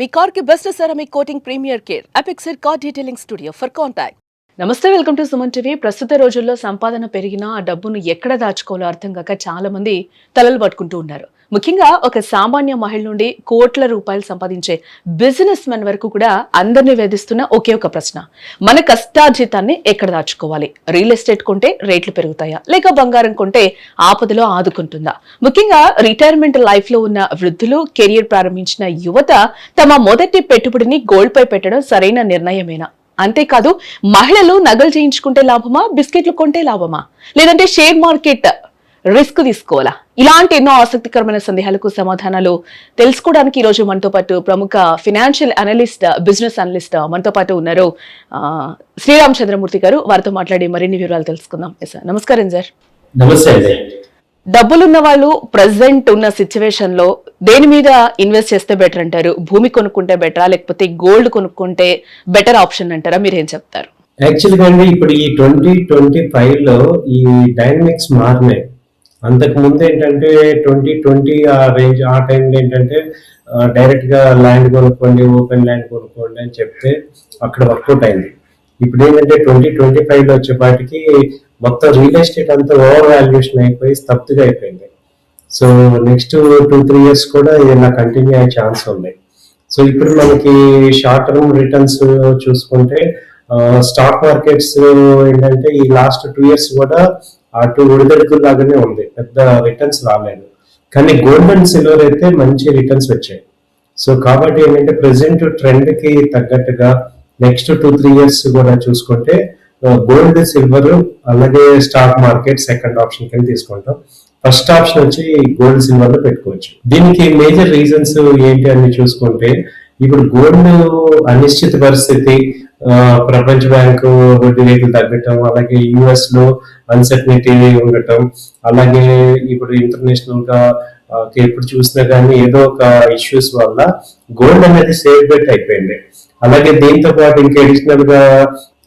మీ కార్కి best ceramic coating premier care Apexer car detailing studio for contact నమస్తే welcome to Suman TV. ప్రస్తుత రోజుల్లో సంపాదన పెరిగినా ఆ డబ్బును ఎక్కడ దాచుకోవాలో అర్థం కాక చాలా మంది తలలు పట్టుకుంటూ ఉన్నారు. ముఖ్యంగా ఒక సామాన్య మహిళ నుండి కోట్ల రూపాయలు సంపాదించే బిజినెస్ మెన్ వరకు కూడా అందరినీ వేధిస్తున్న ఒకే ఒక ప్రశ్న. మన కష్టార్జితాన్ని ఎక్కడ దాచుకోవాలి? రియల్ ఎస్టేట్ కొంటే రేట్లు పెరుగుతాయా? లేక బంగారం కొంటే ఆపదలో ఆదుకుంటుందా? ముఖ్యంగా రిటైర్మెంట్ లైఫ్లో ఉన్న వృద్ధులు కెరియర్ ప్రారంభించిన యువత తమ మొదటి పెట్టుబడిని గోల్డ్ పై పెట్టడం సరైన నిర్ణయమేనా? అంతేకాదు మహిళలు నగలు చేయించుకుంటే లాభమా? బిస్కెట్లు కొంటే లాభమా? లేదంటే షేర్ మార్కెట్ రిస్క్ తీసుకోవాలా? ఇలాంటి ఎన్నో ఆసక్తికరమైన సందేహాలకు సమాధానాలు తెలుసుకోవడానికి ఈ రోజు మనతో పాటు ప్రముఖ ఫినాన్షియల్ అనలిస్ట్ బిజినెస్ అనలిస్ట్ మనతో పాటు ఉన్నారు శ్రీరామ్ చంద్రమూర్తి గారు. వారితో మాట్లాడి మరిన్ని వివరాలు తెలుసుకుందాం. సార్ నమస్కారం సార్ నమస్తే డబ్బులున్న వాళ్ళు ప్రజెంట్ ఉన్న సిచ్యువేషన్లో దేని మీద ఇన్వెస్ట్ చేస్తే బెటర్ అంటారు? భూమి కొనుక్కుంటే బెటరా లేకపోతే గోల్డ్ కొనుక్కుంటే బెటర్ ఆప్షన్ అంటారా? మీరు ఏం చెప్తారు? యాక్చువల్గా అండి ఇప్పుడు ఈ ట్వంటీ ట్వంటీ ఫైవ్లో ఈ డైనమిక్స్ మారినాయి. అంతకు ముందు ఏంటంటే ట్వంటీ ట్వంటీ ఆ రేంజ్ ఆ టైంలో ఏంటంటే డైరెక్ట్గా ల్యాండ్ కొనుక్కోండి ఓపెన్ ల్యాండ్ కొనుక్కోండి అని చెప్తే అక్కడ వర్కౌట్ అయింది. ఇప్పుడు ఏంటంటే ట్వంటీ ట్వంటీ ఫైవ్లో వచ్చేపాటికి మొత్తం రియల్ ఎస్టేట్ అంతా ఓవర్ వాల్యుయేషన్ అయిపోయి స్తబ్దుగా అయిపోయింది. So next two three years కూడా ఇలా కంటిన్యూ అయ్యే ఛాన్స్ ఉంది. సో ఇప్పుడు మనకి షార్ట్ టర్మ్ రిటర్న్స్ చూసుకుంటే స్టాక్ మార్కెట్స్ ఏంటంటే ఈ లాస్ట్ టూ ఇయర్స్ కూడా అటు ఒడిదడుకులు లాగానే ఉంది. పెద్ద రిటర్న్స్ రాలేదు. కానీ గోల్డ్ అండ్ సిల్వర్ అయితే మంచి రిటర్న్స్ వచ్చాయి. సో కాబట్టి ఏంటంటే ప్రజెంట్ ట్రెండ్కి తగ్గట్టుగా నెక్స్ట్ టూ త్రీ ఇయర్స్ కూడా చూసుకుంటే గోల్డ్ సిల్వర్ అలాగే స్టాక్ మార్కెట్ సెకండ్ ఆప్షన్ కింద తీసుకుంటాం. ఫస్ట్ ఆప్షన్ వచ్చి గోల్డ్ సిల్వర్లో పెట్టుకోవచ్చు. దీనికి మేజర్ రీజన్స్ ఏంటి అని చూసుకుంటే ఇప్పుడు గోల్డ్ అనిశ్చిత పరిస్థితి ప్రపంచ బ్యాంకు వడ్డీ రేట్లు తగ్గటం అలాగే యుఎస్లో అన్సర్టనిటీ ఉండటం అలాగే ఇప్పుడు ఇంటర్నేషనల్గా ఎప్పుడు చూసినా కానీ ఏదో ఒక ఇష్యూస్ వల్ల గోల్డ్ అనేది సేఫ్ బెట్ అయిపోయింది. అలాగే దీంతో పాటు ఇంకా అడిషనల్గా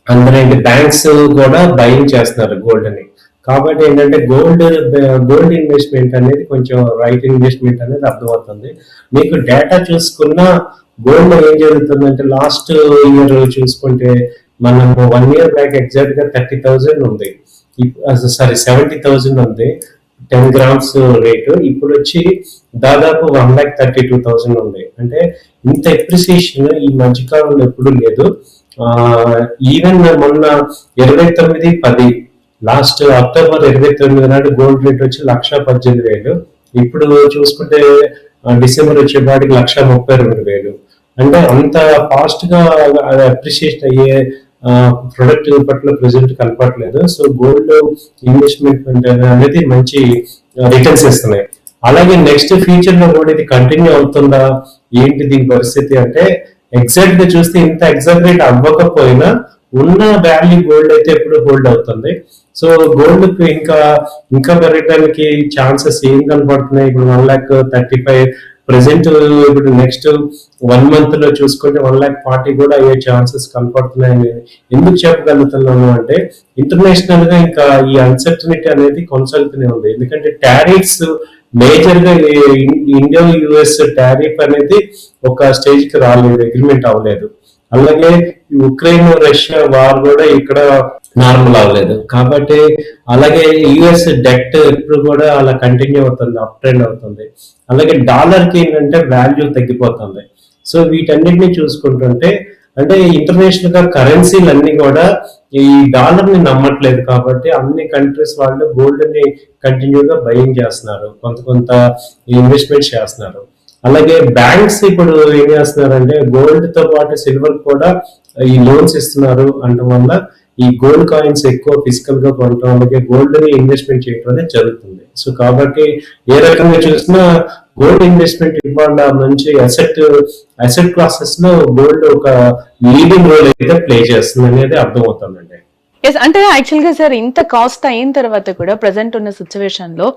అందరేంటి బ్యాంక్స్ కూడా బయింగ్ చేస్తున్నారు గోల్డ్ అని కాబట్టి ఏంటంటే గోల్డ్ గోల్డ్ ఇన్వెస్ట్మెంట్ అనేది కొంచెం రైట్ ఇన్వెస్ట్మెంట్ అనేది అర్థమవుతుంది. మీకు డేటా చూసుకున్న గోల్డ్ ఏం జరుగుతుందంటే లాస్ట్ ఇయర్ చూసుకుంటే మనం వన్ ఇయర్ బ్యాక్ ఎగ్జాక్ట్గా థర్టీ థౌజండ్ ఉంది సారీ సెవెంటీ థౌజండ్ ఉంది. టెన్ గ్రామ్స్ రేటు ఇప్పుడు వచ్చి దాదాపు one lakh thirty two thousand ఉంది. అంటే ఇంత ఎప్రిసియేషన్ ఈ మధ్యకాలంలో ఎప్పుడు లేదు. ఈవెన్ మొన్న ఇరవై తొమ్మిది పది లాస్ట్ అక్టోబర్ ఇరవై తొమ్మిది నాడు గోల్డ్ రేట్ వచ్చి లక్ష పద్దెనిమిది వేలు. ఇప్పుడు చూసుకుంటే డిసెంబర్ వచ్చేపాటికి లక్ష ముప్పై రెండు వేలు. అంటే అంత ఫాస్ట్గా అప్రిషియేట్ అయ్యే ప్రొడక్ట్ పట్ల ప్రెసెంట్ కనపడలేదు. సో గోల్డ్ ఇన్వెస్ట్మెంట్ అనేది మంచి రిటర్న్స్ ఇస్తున్నాయి. అలాగే నెక్స్ట్ ఫ్యూచర్లో కూడా ఇది కంటిన్యూ అవుతుందా? ఏంటి దీని పరిస్థితి అంటే ఎగ్జాక్ట్గా చూస్తే ఇంత ఎగ్జాక్ట్ అవ్వకపోయినా ఉన్న వాల్యూ గోల్డ్ అయితే ఎప్పుడు హోల్డ్ అవుతుంది. సో గోల్డ్ ఇంకా ఇంకా పెరగడానికి ఛాన్సెస్ ఏం కనపడుతున్నాయి? ఇప్పుడు one lakh thirty five present ఇప్పుడు నెక్స్ట్ వన్ మంత్లో చూసుకుంటే వన్ ల్యాక్ ఫార్టీ కూడా అయ్యే ఛాన్సెస్ కనపడుతున్నాయని ఎందుకు చెప్పగలుగుతున్నాను అంటే ఇంటర్నేషనల్గా ఇంకా ఈ అన్సర్టనిటీ అనేది కొనసాగుతూనే ఉంది. ఎందుకంటే టారిఫ్స్ మేజర్గా ఇండియా యుఎస్ టారిఫ్ అనేది ఒక స్టేజ్కి రాలేదు అగ్రిమెంట్ అవ్వలేదు. అలాగే ఉక్రెయిన్ రష్యా వార్ కూడా ఇక్కడ నార్మల్ అవ్వలేదు. కాబట్టి అలాగే యుఎస్ డెట్ ఇప్పుడు కూడా అలా కంటిన్యూ అవుతుంది అప్ ట్రెండ్ అవుతుంది. అలాగే డాలర్కి ఏంటంటే వాల్యూ తగ్గిపోతుంది. సో వీటన్నిటిని చూసుకుంటుంటే అంటే ఇంటర్నేషనల్గా కరెన్సీలు అన్ని కూడా ఈ డాలర్ని నమ్మట్లేదు కాబట్టి అన్ని కంట్రీస్ వాళ్ళు గోల్డ్ని కంటిన్యూగా బయింగ్ చేస్తున్నారు. కొంత కొంత ఇన్వెస్ట్మెంట్ చేస్తున్నారు. అలాగే బ్యాంక్స్ ఇప్పుడు ఏం చేస్తున్నారంటే గోల్డ్తో పాటు సిల్వర్ కూడా ఈ లోన్స్ ఇస్తున్నారు అనడం వల్ల ఈ గోల్డ్ కాయిన్స్ ఎక్కువ ఫిజికల్గా కొనటం అలాగే గోల్డ్ని ఇన్వెస్ట్మెంట్ చేయడం అనేది జరుగుతుంది. సో కాబట్టి ఏ రకంగా చూసినా గోల్డ్ ఇన్వెస్ట్మెంట్ ఇవ్వకుండా మంచి అసెట్ అసెట్ క్లాసెస్లో గోల్డ్ ఒక లీడింగ్ రోల్ అయితే ప్లే చేస్తుంది అనేది అర్థమవుతుందండి. ఎస్ అంటే యాక్చువల్గా సార్ ఇంత కాస్ట్ అయిన తర్వాత కూడా ప్రజెంట్ ఉన్న సిచ్యువేషన్లో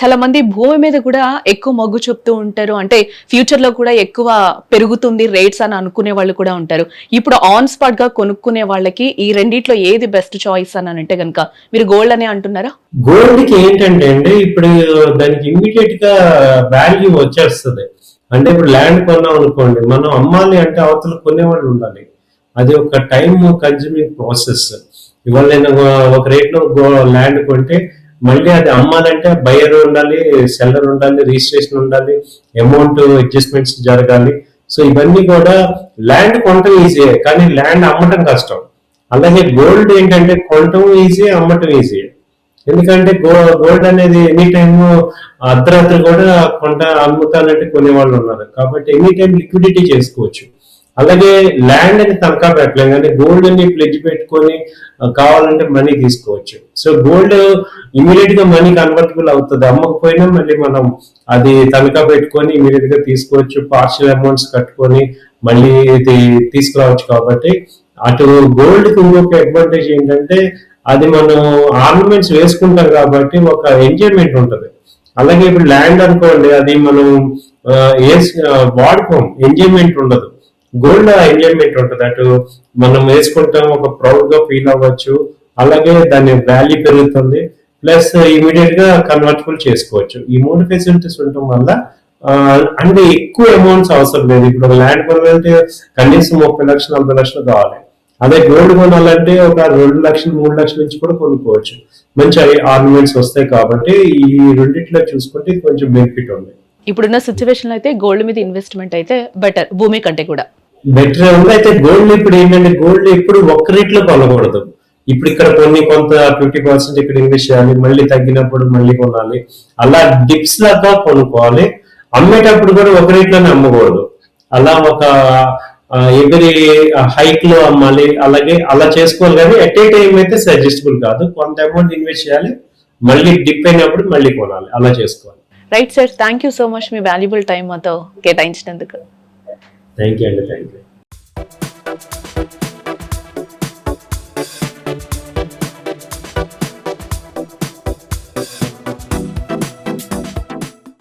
చాలా మంది భూమి మీద కూడా ఎక్కువ మొగ్గు చూపుతూ ఉంటారు. అంటే ఫ్యూచర్లో కూడా ఎక్కువ పెరుగుతుంది రేట్స్ అని అనుకునే వాళ్ళు కూడా ఉంటారు. ఇప్పుడు ఆన్ స్పాట్గా కొనుక్కునే వాళ్ళకి ఈ రెండిట్లో ఏది బెస్ట్ చాయిస్ అని అంటే కనుక మీరు గోల్డ్ అనే అంటున్నారా? గోల్డ్కి ఏంటంటే అండి ఇప్పుడు దానికి ఇమ్మీడియట్గా వాల్యూ వచ్చేస్తుంది. అంటే ఇప్పుడు ల్యాండ్ కొన్నాం అనుకోండి మనం అమ్మాలి అంటే అవతల కొనేవాళ్ళు ఉండాలి. అది ఒక టైం కన్జ్యూమింగ్ ప్రాసెస్ ఇవాళ నేను ఒక రేట్లో ల్యాండ్ కొంటే మళ్ళీ అది అమ్మాలంటే బయర్ ఉండాలి సెల్లర్ ఉండాలి రిజిస్ట్రేషన్ ఉండాలి అమౌంట్ అడ్జస్ట్మెంట్స్ జరగాలి. సో ఇవన్నీ కూడా ల్యాండ్ కొనటం ఈజీ కానీ ల్యాండ్ అమ్మటం కష్టం. అలాగే గోల్డ్ ఏంటంటే కొనటం ఈజీ అమ్మటం ఈజీ ఎందుకంటే గో గోల్డ్ అనేది ఎనీ టైమ్ అర్ధరాత్రి కూడా కొంట అమ్ముతానంటే కొనేవాళ్ళు ఉన్నారు. కాబట్టి ఎనీ టైం లిక్విడిటీ చేసుకోవచ్చు. అలాగే ల్యాండ్ అని తనఖా పెట్టలేం కానీ గోల్డ్ని ప్లెజ్ పెట్టుకొని కావాలంటే మనీ తీసుకోవచ్చు. సో గోల్డ్ ఇమీడియట్గా మనీ కన్వర్టబుల్ అవుతుంది. అమ్మకపోయినా మళ్ళీ మనం అది తనఖా పెట్టుకొని ఇమీడియట్గా తీసుకోవచ్చు. పార్షియల్ అమౌంట్స్ కట్టుకొని మళ్ళీ ఇది తీసుకురావచ్చు కాబట్టి అటు గోల్డ్కి ఇంకొక అడ్వాంటేజ్ ఏంటంటే అది మనం ఆర్నమెంట్స్ వేసుకుంటాం కాబట్టి ఒక ఎంజాయ్మెంట్ ఉంటుంది. అలాగే ఇప్పుడు ల్యాండ్ అనుకోండి అది మనం వేస్- వాడుకోం. ఎంజాయ్మెంట్ ఉండదు. గోల్డ్ ఎంజాయ్మెంట్ ఉంటుంది. అటు మనం వేసుకుంటాం ఒక ప్రౌడ్గా ఫీల్ అవ్వచ్చు. అలాగే దాని వాల్యూ పెరుగుతుంది. ప్లస్ ఇమీడియట్గా కన్వర్టబుల్ చేసుకోవచ్చు. ఈ మూడు ఫెసిలిటీస్ ఉండటం వల్ల అంటే ఎక్కువ అమౌంట్స్ అవసరం లేదు. ఇప్పుడు ల్యాండ్ కొనాలంటే కనీసం ముప్పై లక్షలు నలభై లక్షలు కావాలి. అదే గోల్డ్ కొనాలంటే ఒక రెండు లక్షలు మూడు లక్షల నుంచి కూడా కొనుక్కోవచ్చు. మంచి ఆర్నమెంట్స్ వస్తాయి కాబట్టి ఈ రెండిట్లో చూసుకుంటే కొంచెం బెనిఫిట్ ఉంది. ఇప్పుడున్న సిచ్యువేషన్ అయితే గోల్డ్ మీద ఇన్వెస్ట్మెంట్ అయితే బెటర్ భూమి కంటే కూడా. బెటర్ ఉంది అయితే గోల్డ్ ఇప్పుడు ఏంటంటే గోల్డ్ ఇప్పుడు ఒక్క రేట్లో కొనకూడదు. ఇప్పుడు ఇక్కడ కొన్ని కొంత ఫిఫ్టీ పర్సెంట్ ఇక్కడ ఇన్వెస్ట్ చేయాలి మళ్ళీ తగ్గినప్పుడు మళ్ళీ కొనాలి. అలా డిప్స్ లాగా కొనుక్కోవాలి. అమ్మేటప్పుడు కూడా ఒక రేట్లోనే అమ్మకూడదు. అలా ఒక ఎవరి హైక్లో అమ్మాలి అలాగే అలా చేసుకోవాలి కానీ ఎట్ ఏ టైం అయితే సజెస్టబుల్ కాదు. కొంత అమౌంట్ ఇన్వెస్ట్ చేయాలి మళ్ళీ డిప్ అయినప్పుడు మళ్ళీ కొనాలి. అలా చేసుకోవాలి. Right sir thank you so much me valuable time మాతో కేటాయించినందుకు. థ్యాంక్ యూ అండి. Thank you